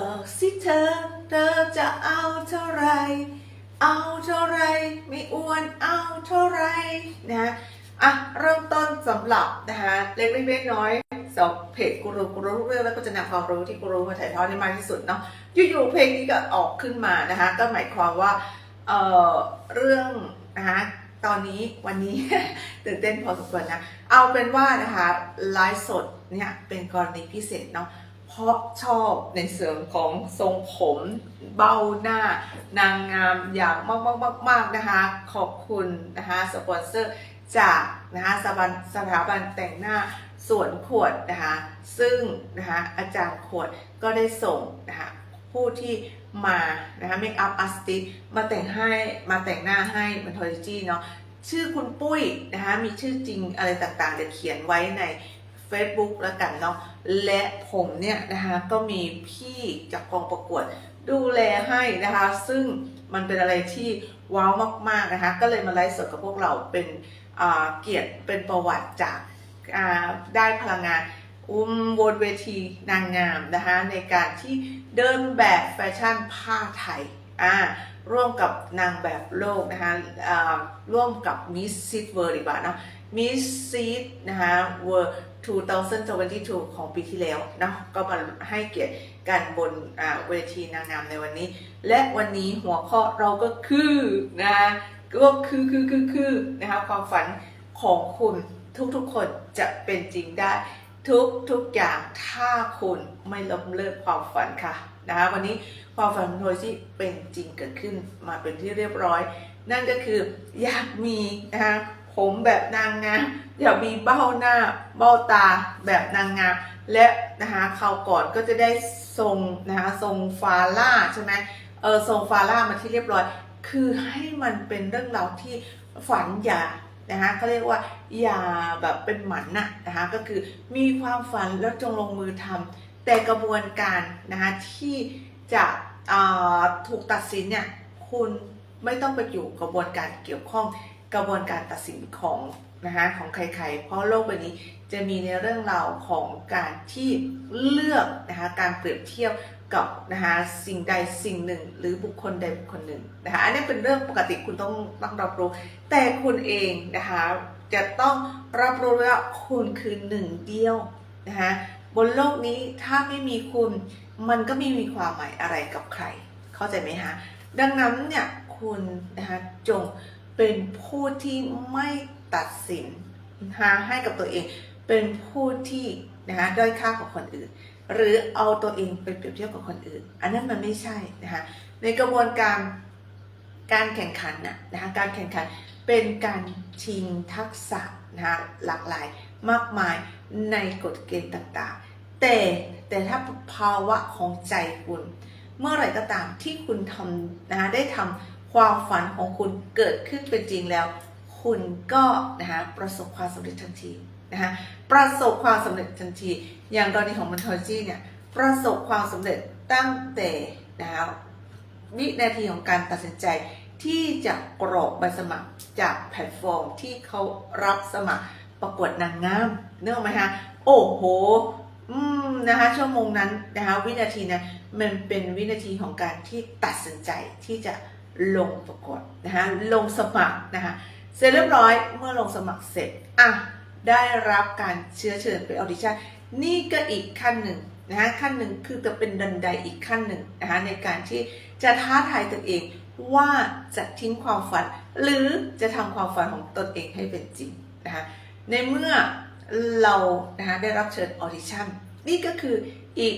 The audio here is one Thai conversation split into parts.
บอกสิเธอเธอจะเอาเท่าไร เอาเท่าไร ไม่อ้วนเอาเท่าไรนะอะเริ่มต้นสำหรับนะคะเล็กๆน้อยสองเพจกูรูกูรู้ทุกเรื่องแล้วก็จะนำความรู้ที่กูรู้มาถ่ายทอดให้มากที่สุดเนาะอยู่ๆเพลงนี้ก็ออกขึ้นมานะคะก็หมายความว่าเอ่อเรื่องนะคะตอนนี้วันนี้ตื่นเต้นพอสมควรนะเอาเป็นว่านะคะไลฟ์สดเนี่ยเป็นกรณีพิเศษเนาะ เพราะชอบในเสริมของทรงผมเบ้าหน้านางงามอย่างมากมากมากมากนะคะ ขอบคุณนะคะสปอนเซอร์จากนะคะสถาบันสถาบันแต่งหน้าสวนขวดนะคะซึ่งนะคะอาจารย์ขวดก็ได้ส่งนะคะผู้ที่มานะคะเมคอัพอาร์ติสมาแต่งให้มาแต่งหน้าให้มันทอริจีเนาะชื่อคุณปุ้ยนะคะมีชื่อจริงอะไรต่างๆเดี๋ยวเขียนไว้ใน Facebook แล้วกันเนาะและผมเนี่ยนะคะก็มีพี่จากกองประกวดดูแลให้นะคะ ซึ่งมันเป็นอะไรที่ว้าวมาก ๆ นะคะ ก็เลยมาไลฟ์สดกับพวกเราเป็นเกียรติเป็นประวัติจากาได้พลังงานอุ้มบนเวทีนางงามนะคะในการที่เดินแบบแฟชั่นผ้าไทยอ่าร่วมกับนางแบบโลกนะคะร่วมกับมิสซิสเวิร์ดีกว่านะมิสซิสนะคะเวิร์ 2022 ของปีที่แล้วเนาะก็มาให้เกียรติกันบนเวทีนางงามในวันนี้ และวันนี้หัวข้อเราก็คือนะก็คือคือคือคือนะคะความฝันของคุณทุกๆคนจะเป็นจริงได้ทุกทุกอย่างถ้าคุณไม่ล้มเลิกความฝันค่ะนะคะวันนี้ความฝันของโทที่เป็นจริงเกิดขึ้นมาเป็นที่เรียบร้อย นั่นก็คืออยากมีนะคะ ผมแบบนางงามอย่ามีเบ้าหน้าเบ้าตาแบบนางงามและนะคะคราวก่อนก็จะได้ทรงนะคะทรงฟาล่าใช่ไหมเออทรงฟาล่ามาที่เรียบร้อย คือให้มันเป็นเรื่องราวที่ฝันอย่านะคะเขาเรียกว่าอย่าแบบเป็นหมันนะนะคะก็คือมีความฝันแล้วจงลงมือทำแต่กระบวนการนะคะที่จะอ่าถูกตัดสินเนี่ยคุณไม่ต้องไปอยู่กระบวนการเกี่ยวข้อง กระบวนการตัดสินของนะคะของใครๆ เพราะโลกใบนี้จะมีในเรื่องราวของการที่เลือกนะคะการเปรียบเทียบกับนะคะสิ่งใดสิ่งหนึ่ง หรือบุคคลใดบุคคลหนึ่งนะคะอันนี้เป็นเรื่องปกติคุณต้องต้องรับรู้ แต่คุณเองนะคะจะต้องรับรู้ว่าคุณคือหนึ่งเดียวนะคะบนโลกนี้ถ้าไม่มีคุณมันก็ไม่มีความหมายอะไรกับใคร เข้าใจไหมคะดังนั้นเนี่ยคุณนะคะจง เป็นผู้ที่ไม่ตัดสินนะคะให้กับตัวเอง เป็นผู้ที่นะคะด้อยค่ากว่าคนอื่น หรือเอาตัวเองไปเปรียบเทียบกับคนอื่น อันนั้นมันไม่ใช่นะคะในกระบวนการการแข่งขันนะนะคะการแข่งขันเป็นการชิงทักษะนะคะหลากหลายมากมายในกฎเกณฑ์ต่างๆ แต่แต่ถ้าภาวะของใจคุณ เมื่อไหร่ก็ตามที่คุณทำนะคะได้ทำ ความฝันของคุณเกิดขึ้นเป็นจริงแล้ว คุณก็นะคะประสบความสำเร็จทันทีนะคะประสบความสำเร็จทันที อย่างกรณีของมันทอจีเนี่ยประสบความสำเร็จตั้งแต่นะคะวินาทีของการตัดสินใจที่จะกรอกใบสมัครจากแพลตฟอร์มที่เขารับสมัครประกวดนางงามเนื่องไหมคะโอ้โหอืมนะคะชั่วโมงนั้นนะคะวินาทีนั้นมันเป็นวินาทีของการที่ตัดสินใจที่จะ ลงประกวดนะคะลงสมัครนะคะเสร็จเรียบร้อยเมื่อลงสมัครเสร็จอะได้รับการเชื้อเชิญไปออดิชั่นนี่ก็อีกขั้นหนึ่งนะคะขั้นหนึ่งคือจะเป็นดันไดอีกขั้นหนึ่งนะคะในการที่จะท้าทายตนเองว่าจะทิ้งความฝัน หรือจะทำความฝันของตนเองให้เป็นจริงนะคะในเมื่อเรานะคะได้รับเชิญออดิชั่นนี่ก็คืออีก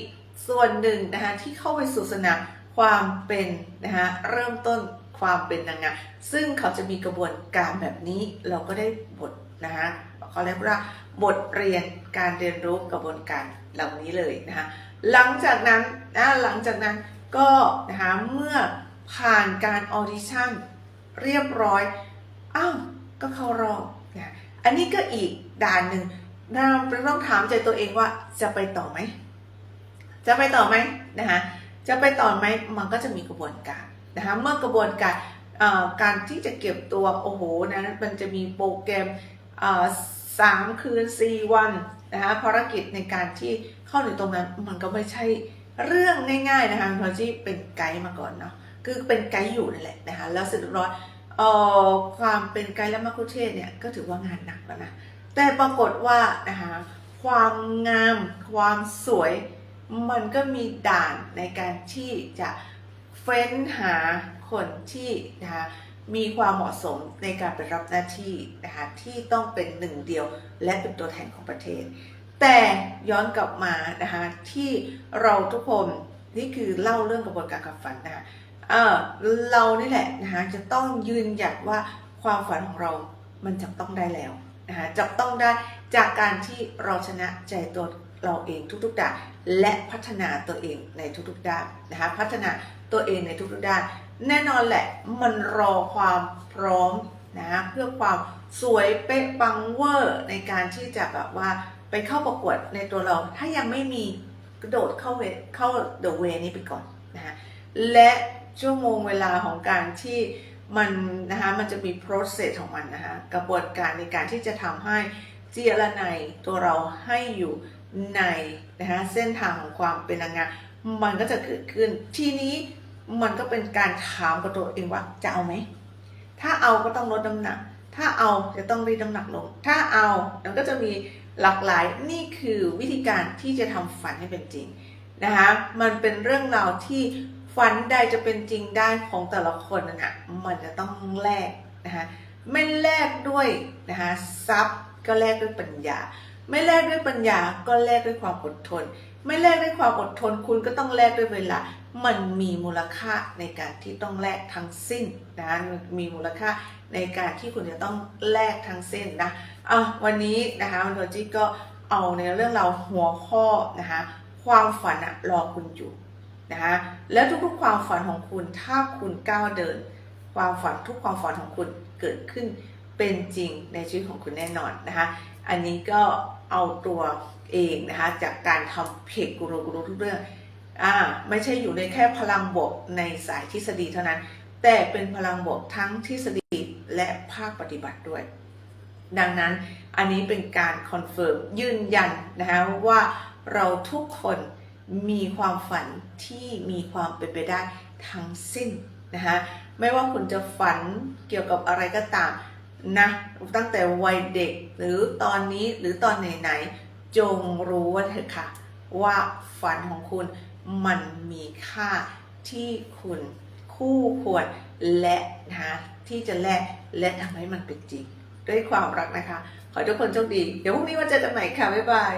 ส่วนหนึ่งนะคะที่เข้าไปสู่สนาม ความเป็นนะคะเริ่มต้นความเป็นนางงามซึ่งเขาจะมีกระบวนการแบบนี้เราก็ได้บทนะคะเขาเรียกว่าบทเรียนการเรียนรู้กระบวนการเหล่านี้เลยนะคะหลังจากนั้นนะหลังจากนั้นก็นะคะเมื่อผ่านการออดิชั่นเรียบร้อยอ้าวก็เข้ารอบนะอันนี้ก็อีกด่านหนึ่งเราต้องถามใจตัวเองว่าจะไปต่อไหม จะไปต่อไหมนะคะ จะไปต่อไหมมันก็จะมีกระบวนการนะคะเมื่อกระบวนการการที่จะเก็บตัวโอ้โหนะมันจะมีโปรแกรมสามคืนสี่วันนะคะภารกิจในการที่เข้าถึงตรงนั้นมันก็ไม่ใช่เรื่องง่ายๆนะคะพอที่เป็นไกด์มาก่อนเนาะคือเป็นไกด์อยู่นั่นแหละนะคะแล้วเสร็จเรียบร้อยออความเป็นไกด์และมัคคุเทศเนี่ยก็ถือว่างานหนักแล้วนะแต่ปรากฏว่านะคะความงามความสวย มันก็มีด่านในการที่จะเฟ้นหาคนที่นะคะมีความเหมาะสมในการไปรับหน้าที่นะคะที่ต้องเป็นหนึ่งเดียวและเป็นตัวแทนของประเทศ แต่ย้อนกลับมานะคะที่เราทุกคนนี่คือเล่าเรื่องกระบวนการกับฝันนะคะเออเรานี่แหละนะคะจะต้องยืนหยัดว่าความฝันของเรามันจับต้องได้แล้วนะคะจับต้องได้จากการที่เราชนะใจตัว เราเองทุกๆด้านและพัฒนาตัวเองในทุกๆด้านนะคะพัฒนาตัวเองในทุกๆด้าน แน่นอนแหละมันรอความพร้อมนะเพื่อความสวยเป๊ะปังเวอร์ในการที่จะแบบว่าไปเข้าประกวดในตัวเรา ถ้ายังไม่มีกระโดดเข้าเวเข้าเดอะเวนี้ไปก่อนนะฮะและชั่วโมงเวลาของการที่มันนะคะมันจะมี process ของมันนะคะกระบวนการในการที่จะทำให้เจียระในตัวเราให้อยู่ ในนะคะเส้นทางของความเป็นนางงามมันก็จะเกิดขึ้น ทีนี้มันก็เป็นการถามกับตัวเองว่าจะเอาไหม ถ้าเอาก็ต้องลดน้ำหนัก ถ้าเอาจะต้องรีดน้ำหนักลง ถ้าเอามันก็จะมีหลากหลายนี่คือวิธีการที่จะทำฝันให้เป็นจริงนะคะมันเป็นเรื่องราวที่ฝันใดจะเป็นจริงได้ของแต่ละคนนะนะมันจะต้องแลกนะคะไม่แลกด้วยนะคะทรัพย์ก็แลกด้วยปัญญา ไม่แลกด้วยปัญญาก็แลกด้วยความอดทน ไม่แลกด้วยความอดทน คุณก็ต้องแลกด้วยเวลา มันมีมูลค่าในการที่ต้องแลกทั้งสิ้นนะมีมูลค่าในการที่คุณจะต้องแลกทั้งสิ้นนะอะวันนี้นะคะวันโทจิก็เอาในเรื่องเราวหัวข้อนะคะความฝันอะรอคุณอยู่นะคะแล้วทุกๆความฝันของคุณถ้าคุณก้าวเดิน ความฝันทุกความฝันของคุณเกิดขึ้นเป็นจริงในชีวิตของคุณแน่นอนนะคะอันนี้ก็ เอาตัวเองนะคะจากการทำเพจกูรูกูรูทุกเรื่องอ่าไม่ใช่อยู่ในแค่พลังบวกในสายทฤษฎีเท่านั้น แต่เป็นพลังบวกทั้งทฤษฎีและภาคปฏิบัติด้วย ดังนั้นอันนี้เป็นการคอนเฟิร์มยืนยันนะคะว่าเราทุกคนมีความฝันที่มีความเป็นไปได้ทั้งสิ้นนะคะไม่ว่าคุณจะฝันเกี่ยวกับอะไรก็ตาม นะตั้งแต่วัยเด็กหรือตอนนี้หรือตอนไหนๆจงรู้ว่าเถอะค่ะ ว่าฝันของคุณมันมีค่าที่คุณคู่ควรและนะที่จะแลกและทำให้มันเป็นจริง ด้วยความรักนะคะ ขอทุกคนโชคดี เดี๋ยวพรุ่งนี้มาเจอกันใหม่ค่ะ บ๊ายบาย